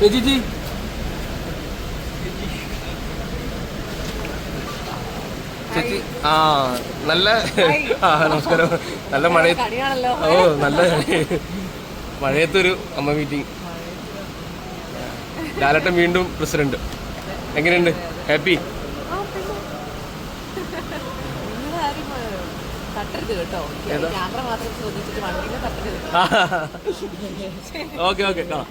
ചേച്ചി ചേച്ചി ആ നല്ല ആ നമസ്കാരം. നല്ല മഴ ഓ നല്ല മഴയത്തൊരു അമ്മ മീറ്റിംഗ് ലാലട്ടൻ വീണ്ടും പ്രസിഡന്റ്. എങ്ങനെയുണ്ട്? ഹാപ്പി? ഓക്കെ ഓക്കെ കാണാം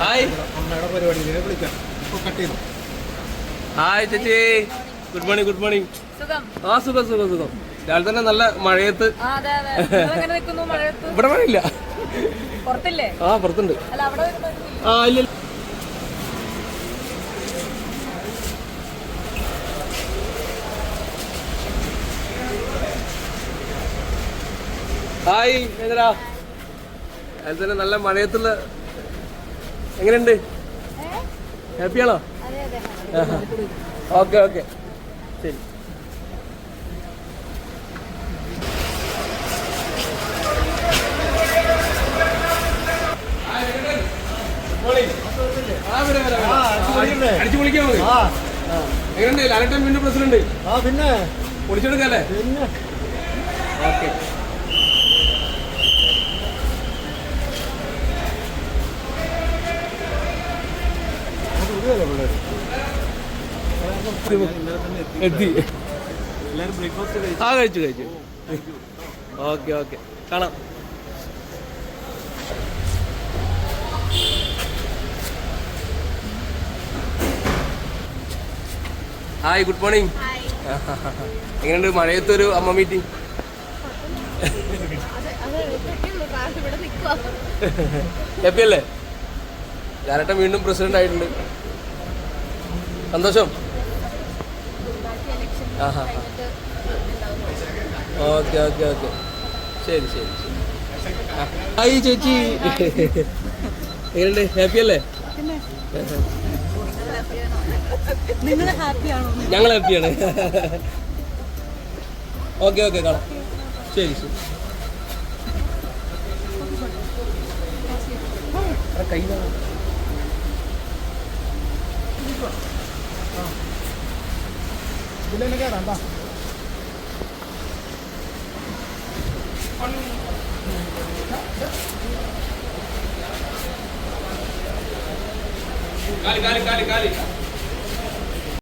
ഹായ്. അമ്മയുടെ വിളിക്കാം. ഇപ്പൊ കട്ട് ചെയ്തു. ഹായ് ചേച്ചി. ഗുഡ് മോർണിംഗ് ഗുഡ് മോർണിംഗ് ആ സുഖം സുഖം സുഖം. രാവിലെ തന്നെ നല്ല മഴയത്ത്. ആ അതെ അതെ. നിൽക്കുന്നു മഴയത്ത്? ഇവിടെ മഴയില്ല. ആ പുറത്തുണ്ട്. അല്ല അവിടെ വരുമ്പോ ആ ഇല്ല. ഹായ് എങ്ങനെയാ? അതിൽ തന്നെ നല്ല മഴയത്തുള്ള എങ്ങനെയുണ്ട്? ഹാപ്പിയാണോ അതെ അതെ. Okay okay. ശരി. അടിച്ചു പൊളിക്കാൻ എങ്ങനെയുണ്ട്? ലാലട്ടൻ വീണ്ടും പ്രസിഡന്റ്? ആ പിന്നെ. പൊളിച്ചെടുക്കല്ലേ? പിന്നെ. ഓക്കെ. എത്തി. ആ കഴിച്ചു കഴിച്ചു. Okay okay. കാണാം. Hi good morning. എങ്ങനെയുണ്ട്? മഴയത്തൊരു അമ്മ മീറ്റിംഗ്? ഹാപ്പി അല്ലേ? ലാലട്ടൻ വീണ്ടും പ്രസിഡന്റ് ആയിട്ടുണ്ട്. സന്തോഷം. Okay okay okay. ശരി ശരി ശരി. ഹായ് ചേച്ചി. എങ്ങനെയുണ്ട്? ഹാപ്പി അല്ലേ? ഞങ്ങൾ ഹാപ്പിയാണ് ഓക്കെ ഓക്കെ കാണാം. ശരി ശരി. കൈ పిల్లలుగా రందా కాలి కాలి కాలి కాలి